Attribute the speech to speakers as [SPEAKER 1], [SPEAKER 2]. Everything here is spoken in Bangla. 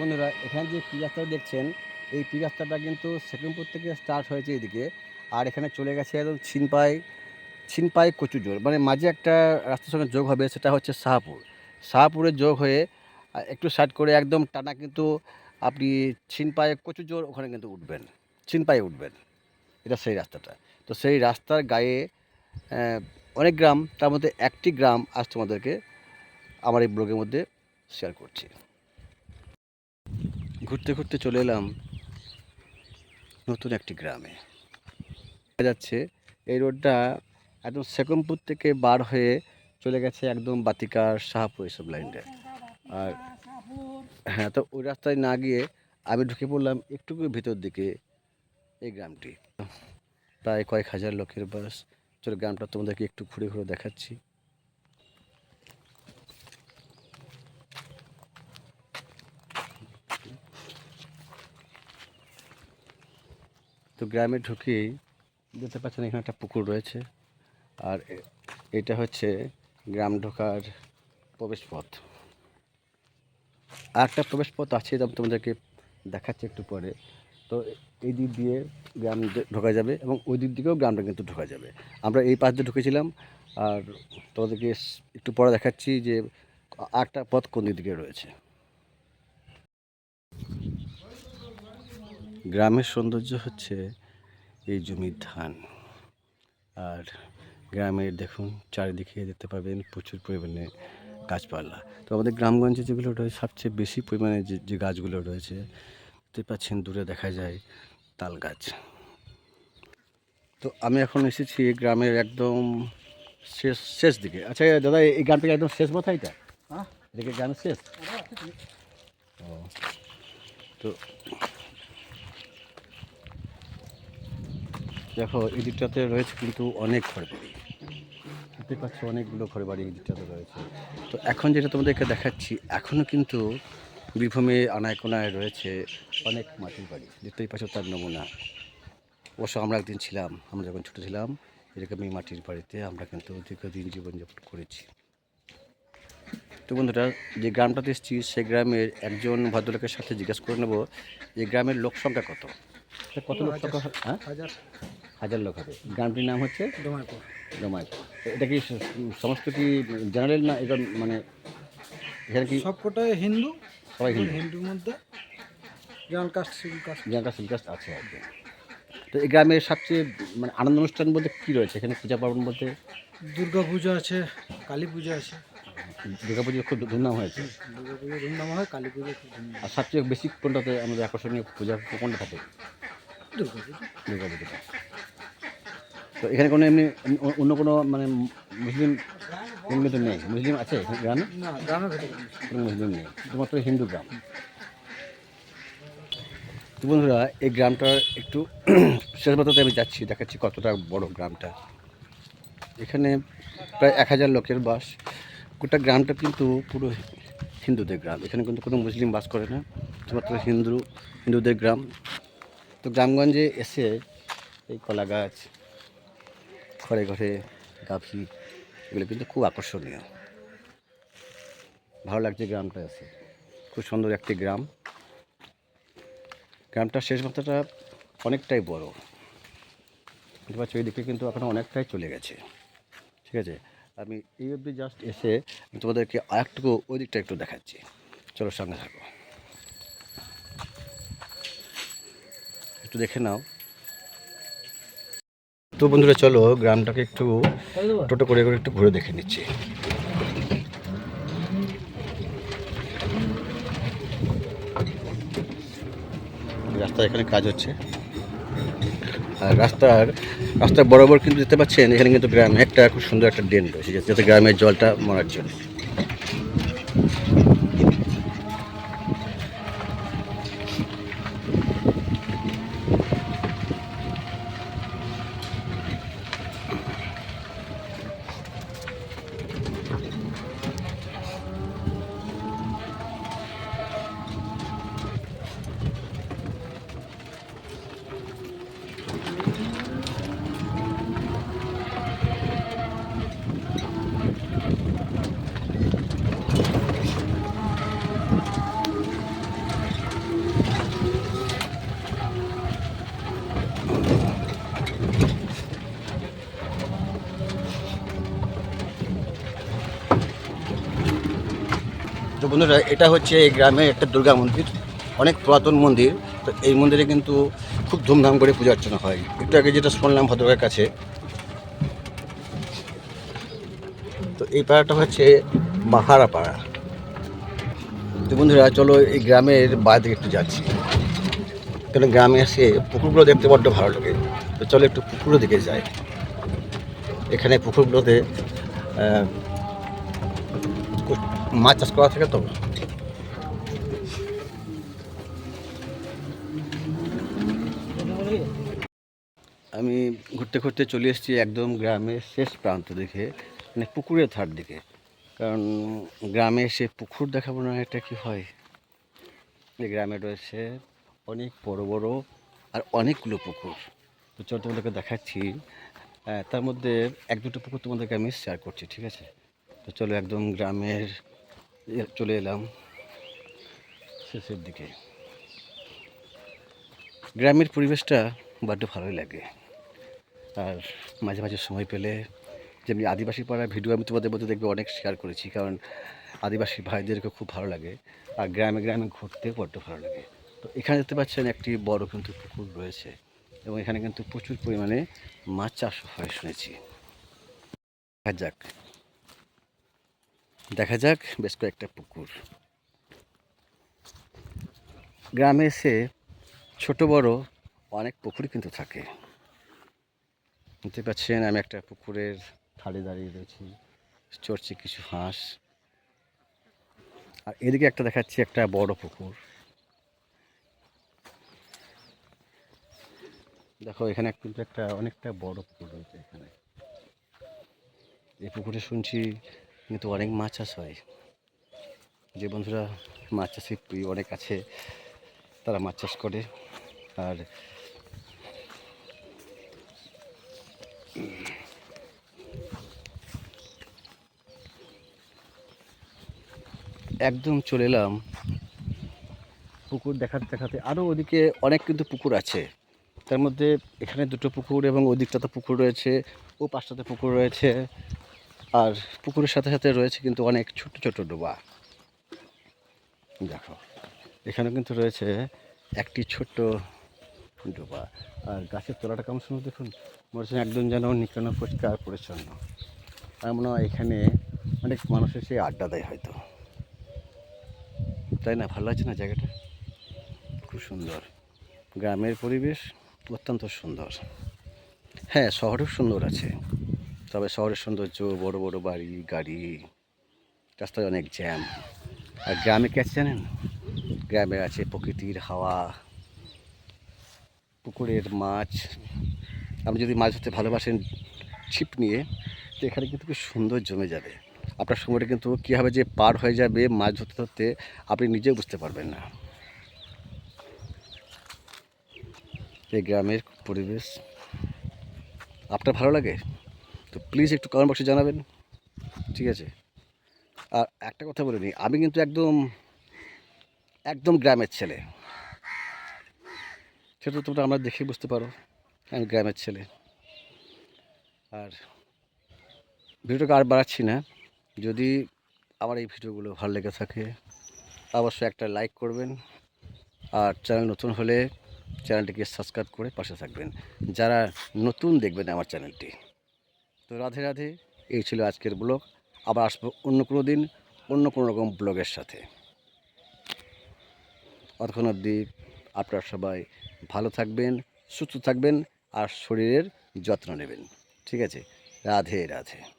[SPEAKER 1] বন্ধুরা, এখানে যে পি রাস্তাটা দেখছেন, এই পি রাস্তাটা কিন্তু সেকেন্ডপুর থেকে স্টার্ট হয়েছে এদিকে। আর এখানে চলে গেছে একদম ছিনপাই ছিনপাই কচুজোর। মানে মাঝে একটা রাস্তার সঙ্গে যোগ হবে, সেটা হচ্ছে শাহপুর। শাহপুরে যোগ হয়ে একটু সাইড করে একদম টানা কিন্তু আপনি ছিনপাই কচুজোর ওখানে কিন্তু উঠবেন। ছিনপাই উঠবেন। এটা সেই রাস্তাটা। তো সেই রাস্তার গায়ে অনেক গ্রাম, তার মধ্যে একটি গ্রাম আজ তোমাদেরকে আমার এই ব্লগের মধ্যে শেয়ার করছি। ঘুরতে ঘুরতে চলে এলাম নতুন একটি গ্রামে। দেখা যাচ্ছে এই রোডটা একদম সেকমপুর থেকে বার হয়ে চলে গেছে একদম বাতিকার, শাহপুর এসব লাইনটা। আর হ্যাঁ তো ওই রাস্তায় না গিয়ে আমি ঢুকে পড়লাম একটুকু ভিতর দিকে এই গ্রামটি। প্রায় কয়েক হাজার লোকের বাস। চলো গ্রামটা তোমাদেরকে একটু ঘুরে ঘুরে দেখাচ্ছি। তো গ্রামে ঢুকেই দেখতে পাচ্ছেন এখানে একটা পুকুর রয়েছে। আর এটা হচ্ছে গ্রাম ঢোকার প্রবেশ পথ আর একটা প্রবেশ পথ আছে আমি তোমাদেরকে দেখাচ্ছি একটু পরে। তো এই দিক দিয়ে গ্রাম ঢোকা যাবে এবং ওই দিক দিকেও গ্রামটা কিন্তু ঢোকা যাবে। আমরা এই পাশ দিয়ে ঢুকেছিলাম, আর তোমাদেরকে একটু পরে দেখাচ্ছি যে আরেকটা পথ কোন দিক দিকে রয়েছে। গ্রামের সৌন্দর্য হচ্ছে এই জমির ধান। আর গ্রামের দেখুন চারিদিকে দেখতে পাবেন প্রচুর পরিমাণে গাছপালা। তো আমাদের গ্রামগঞ্জে যেগুলো রয়েছে সবচেয়ে বেশি পরিমাণে যে যে গাছগুলো রয়েছে দেখতে পাচ্ছেন দূরে দেখা যায় তাল গাছ। তো আমি এখন এসেছি গ্রামের একদম শেষ শেষ দিকে। আচ্ছা দাদা এই গ্রামটা কি একদম শেষ মাথা এটা?
[SPEAKER 2] হ্যাঁ।
[SPEAKER 1] এটা কি গ্রামের শেষ? ও তো দেখো এই দিকটাতে রয়েছে কিন্তু অনেক ঘরবাড়ি। দেখতে পাচ্ছ অনেকগুলো ঘরবাড়ি এই দিকটাতে রয়েছে। তো এখন যেটা তোমাদেরকে দেখাচ্ছি এখনও কিন্তু বীরভূমে আনায় কোনায় রয়েছে অনেক মাটির বাড়ি। দেখতেই পাচ্ছ তার নমুনা। অবশ্য আমরা একদিন ছিলাম আমরা যখন ছোটো ছিলাম এরকমই মাটির বাড়িতে আমরা কিন্তু দীর্ঘদিন জীবনযাপন করেছি। তো বন্ধুরা যে গ্রামটাতে এসেছি সেই গ্রামের একজন ভদ্রলোকের সাথে জিজ্ঞেস করে নেব যে গ্রামের লোক সংখ্যা কত? কত লোক সংখ্যা? হয়?
[SPEAKER 2] হাজার
[SPEAKER 1] লোক হবে। গ্রামটির নাম হচ্ছে
[SPEAKER 2] ডোমাইপুর
[SPEAKER 1] জমায়েত এটা কি সমস্ত কি জেনারেল না এটা মানে এখানে কি?
[SPEAKER 2] সবকটাই হিন্দু।
[SPEAKER 1] সবাই হিন্দু।
[SPEAKER 2] হিন্দুর মধ্যে general caste civil caste
[SPEAKER 1] general আছে আর কি। তো এই গ্রামের সবচেয়ে মানে আনন্দ অনুষ্ঠান বলতে কী রয়েছে? এখানে পূজা পার্বণ বলতে?
[SPEAKER 2] দুর্গা পুজো আছে কালী পুজো আছে।
[SPEAKER 1] দুর্গা পুজো খুব ধুমধাম হয়েছে
[SPEAKER 2] দুর্গা পুজো ধুমধাম হয় কালী পুজো খুব ধুমধাম
[SPEAKER 1] আর সবচেয়ে বেশি কোনটাতে আমাদের আকর্ষণীয় পূজা কোনটা থাকে?
[SPEAKER 2] দুর্গা পুজো।
[SPEAKER 1] দুর্গা পুজোটা তো এখানে কোনো এমনি অন্য কোনো মানে মুসলিম এমনি তো নেই? মুসলিম আছে গ্রামে। কোনো মুসলিম নেই। শুধুমাত্র হিন্দু গ্রাম। তো বন্ধুরা এই গ্রামটার একটু শেষ মাত্রাতে আমি যাচ্ছি দেখাচ্ছি কতটা বড় গ্রামটা। এখানে প্রায় এক হাজার লোকের বাস। গোটা গ্রামটা কিন্তু পুরো হিন্দুদের গ্রাম। এখানে কিন্তু কোনো মুসলিম বাস করে না শুধুমাত্র হিন্দু হিন্দুদের গ্রাম। তো গ্রামগঞ্জে এসে এই কলা গাছ ঘরে ঘরে গাভী, এগুলো কিন্তু খুব আকর্ষণীয়। ভালো লাগছে গ্রামটা আছে। খুব সুন্দর একটি গ্রাম। গ্রামটার শেষ মাথাটা অনেকটাই বড়। দেখতে পাচ্ছ এইদিকে কিন্তু এখন অনেকটাই চলে গেছে। ঠিক আছে? আমি এই অবধি জাস্ট এসে তোমাদেরকে আরেকটুকু ওই দিকটা একটু দেখাচ্ছি। চলো সঙ্গে থাকো। একটু দেখে নাও। তো বন্ধুরা, চলো গ্রামটাকে একটু টোটো করে করে একটু ঘুরে দেখে নিচ্ছি। রাস্তায় এখানে কাজ হচ্ছে। আর রাস্তার রাস্তার বরাবর কিন্তু দেখতে পাচ্ছেন, এখানে কিন্তু গ্রামে একটা খুব সুন্দর একটা ড্রেন রয়েছে, যাতে গ্রামের জলটা মরার জন্য। বন্ধুরা, এটা হচ্ছে এই গ্রামে একটা দুর্গা মন্দির, অনেক পুরাতন মন্দির। তো এই মন্দিরে কিন্তু খুব ধুমধাম করে পূজা অর্চনা হয়। একটু আগে যেটা শুনলাম ভদ্রকের কাছে, তো এই পাড়াটা হচ্ছে বাহারা পাড়া। তো বন্ধুরা, চলো এই গ্রামের বাইরে একটু যাচ্ছি। কেন গ্রামে এসে পুকুরগুলো দেখতে বড্ড ভালো লাগে। তো চলো একটু পুকুরের দিকে যাই। এখানে পুকুরগুলোতে মাছ চাষ করা থাকে তো। আমি ঘুরতে ঘুরতে চলে এসেছি একদম গ্রামের শেষ প্রান্ত দিকে মানে পুকুরের ধার দিকে। কারণ গ্রামে এসে পুকুর দেখাবো না, এটা কি হয়? গ্রামে রয়েছে অনেক বড় বড় আর অনেকগুলো পুকুর। তো চল তোমাদেরকে দেখাচ্ছি। তার মধ্যে এক দুটো পুকুর তোমাদেরকে আমি শেয়ার করছি, ঠিক আছে? তো চলো একদম গ্রামের চলে এলাম শেষের দিকে। গ্রামের পরিবেশটা বড্ড ভালোই লাগে। আর মাঝে মাঝে সময় পেলে যেমনি আদিবাসী পাড়ার ভিডিও আমি তোমাদের মধ্যে দেখবে অনেক শেয়ার করেছি, কারণ আদিবাসী ভাইদেরকে খুব ভালো লাগে আর গ্রামে গ্রামে ঘুরতে বড্ড ভালো লাগে। তো এখানে দেখতে পাচ্ছেন একটি বড় কিন্তু পুকুর রয়েছে এবং এখানে কিন্তু প্রচুর পরিমাণে মাছ চাষ হয় শুনেছি। দেখা যাক। দেখা যাক, বেশ কয়েকটা পুকুর। গ্রামে এসে ছোট, বড় অনেক পুকুর কিন্তু থাকে। দেখতে পাচ্ছেন, আমি একটা পুকুরের ধারে দাঁড়িয়ে রয়েছি। চড়ছে কিছু হাঁস। আর এদিকে একটা দেখাচ্ছি, একটা বড় পুকুর। দেখো, এখানে কিন্তু একটা অনেকটা বড় পুকুর রয়েছে এখানে। এই পুকুরে শুনছি কিন্তু অনেক মাছ চাষ হয়। যে বন্ধুরা, মাছ চাষে প্রিয় অনেক আছে, তারা মাছ চাষ করে। আর একদম চলে এলাম পুকুর দেখাতে দেখাতে। আরও ওদিকে অনেক কিন্তু পুকুর আছে। তার মধ্যে এখানে দুটো পুকুর এবং ওদিকটাতে পুকুর রয়েছে, ও পাঁচটাতে পুকুর রয়েছে। আর পুকুরের সাথে সাথে রয়েছে কিন্তু অনেক ছোট ছোট ডোবা। দেখো এখানে কিন্তু রয়েছে একটি ছোট্ট ডোবা। আর গাছের তোলাটা কেমন সুন্দর দেখুন, মনে হচ্ছে যেন নিকানো পরিষ্কার পরিচ্ছন্ন। আর মনে হয় এখানে অনেক মানুষ এসে আড্ডা দেয় হয়তো। তাই না? ভালো লাগছে না জায়গাটা? খুব সুন্দর। গ্রামের পরিবেশ অত্যন্ত সুন্দর। হ্যাঁ শহরেও সুন্দর আছে। তবে শহরের সৌন্দর্য, বড় বড় বাড়ি, গাড়ি, রাস্তায় অনেক জ্যাম। আর গ্রামে কি জানেন? গ্রামে আছে প্রকৃতির হাওয়া, পুকুরের মাছ। আপনি যদি মাছ ধরতে ভালোবাসেন ছিপ নিয়ে, তো এখানে কিন্তু খুব সুন্দর জমে যাবে। আপনার সময়টা কিন্তু কীভাবে যে পার হয়ে যাবে মাছ ধরতে ধরতে, আপনি নিজেও বুঝতে পারবেন না। এই গ্রামের পরিবেশ, আপনার ভালো লাগে? তো প্লিজ একটু কমেন্ট বক্সে জানাবেন। ঠিক আছে? আর একটা কথা বলে নিই, আমি কিন্তু একদম একদম গ্রামের ছেলে। সেটা তো তোমরা আমরা দেখে বুঝতে পারো, আমি গ্রামের ছেলে। আর ভিডিওটাকে আর বাড়াচ্ছি না। যদি আমার এই ভিডিওগুলো ভালো লেগে থাকে, অবশ্যই একটা লাইক করবেন। আর চ্যানেল নতুন হলে চ্যানেলটিকে সাবস্ক্রাইব করে পাশে থাকবেন। যারা নতুন দেখবেন আমার চ্যানেলটি তো রাধে রাধে। এই ছিল আজকের ব্লগ। আবার আসব অন্য কোনো দিন, অন্য কোনো রকম ব্লগের সাথে। অতক্ষণ অবধি আপনারা সবাই ভালো থাকবেন, সুস্থ থাকবেন আর শরীরের যত্ন নেবেন। ঠিক আছে? রাধে রাধে।